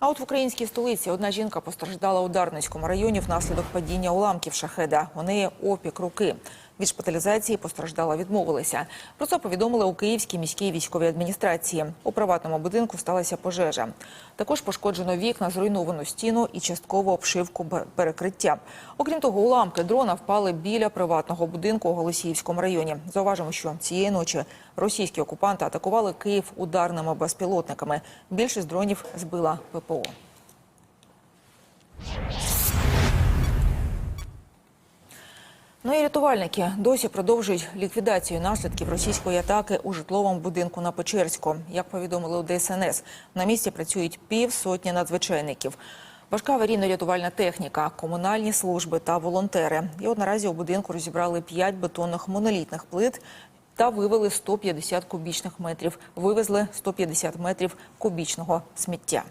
А от в українській столиці одна жінка постраждала у Дарницькому районі внаслідок падіння уламків шахеда. Неї опік руки. Від шпиталізації постраждала відмовилися. Про це повідомили у Київській міській військовій адміністрації. У приватному будинку сталася пожежа. Також пошкоджено вікна, зруйновану стіну і частково обшивку перекриття. Окрім того, уламки дрона впали біля приватного будинку у Голосіївському районі. Зауважимо, що цієї ночі російські окупанти атакували Київ ударними безпілотниками. Більшість дронів збила ППО. Ну і рятувальники досі продовжують ліквідацію наслідків російської атаки у житловому будинку на Печерську. Як повідомили у ДСНС, на місці працюють півсотні надзвичайників. Важка аварійно-рятувальна техніка, комунальні служби та волонтери. І от наразі у будинку розібрали 5 бетонних монолітних плит та вивели 150 кубічних метрів. Вивезли 150 метрів кубічного сміття.